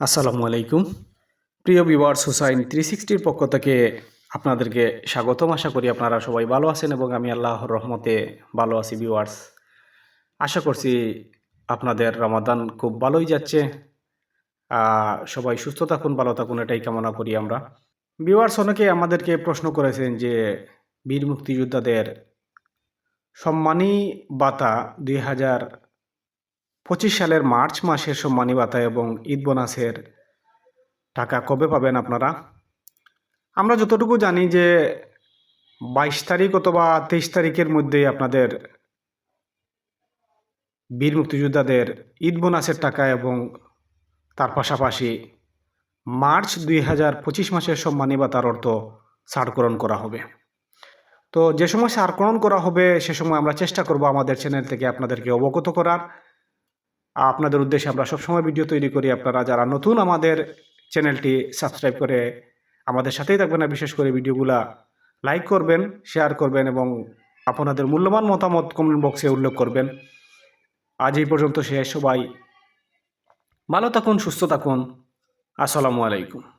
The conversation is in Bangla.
আসসালামু আলাইকুম। প্রিয় ভিউয়ার্স, হুসাইন থ্রি সিক্সটির পক্ষ থেকে আপনাদেরকে স্বাগতম। আশা করি আপনারা সবাই ভালো আছেন এবং আমি আল্লাহর রহমতে ভালো আছি ভিউয়ার্স। আশা করছি আপনাদের রমাদান খুব ভালোই যাচ্ছে। সবাই সুস্থ থাকুন, ভালো থাকুন, এটাই কামনা করি আমরা। ভিউয়ার্স, অনেকে আমাদেরকে প্রশ্ন করেছেন যে বীর মুক্তিযোদ্ধাদের সম্মানী বাতা দুই হাজার পঁচিশ সালের মার্চ মাসের সম্মানী ভাতা এবং ঈদ বোনাসের টাকা কবে পাবেন আপনারা? আমরা যতটুকু জানি যে বাইশ তারিখ অথবা তেইশ তারিখের মধ্যেই আপনাদের বীর মুক্তিযোদ্ধাদের ঈদ বোনাসের টাকা এবং তার পাশাপাশি মার্চ দুই হাজার পঁচিশ মাসের সম্মানী ভাতার অর্থ ছাড়করণ করা হবে। তো যে সময় ছাড়করণ করা হবে, সে সময় আমরা চেষ্টা করব আমাদের চ্যানেল থেকে আপনাদেরকে অবগত করার। আপনাদের উদ্দেশ্যে আমরা সবসময় ভিডিও তৈরি করি। আপনারা যারা নতুন আমাদের চ্যানেলটি সাবস্ক্রাইব করে আমাদের সাথেই থাকবেন আর বিশেষ করে ভিডিওগুলা লাইক করবেন শেয়ার করবেন এবং আপনাদের মূল্যবান মতামত কমেন্ট বক্সে উল্লেখ করবেন। আজ এই পর্যন্ত শেষ। সবাই ভালো থাকুন, সুস্থ থাকুন। আসসালামু আলাইকুম।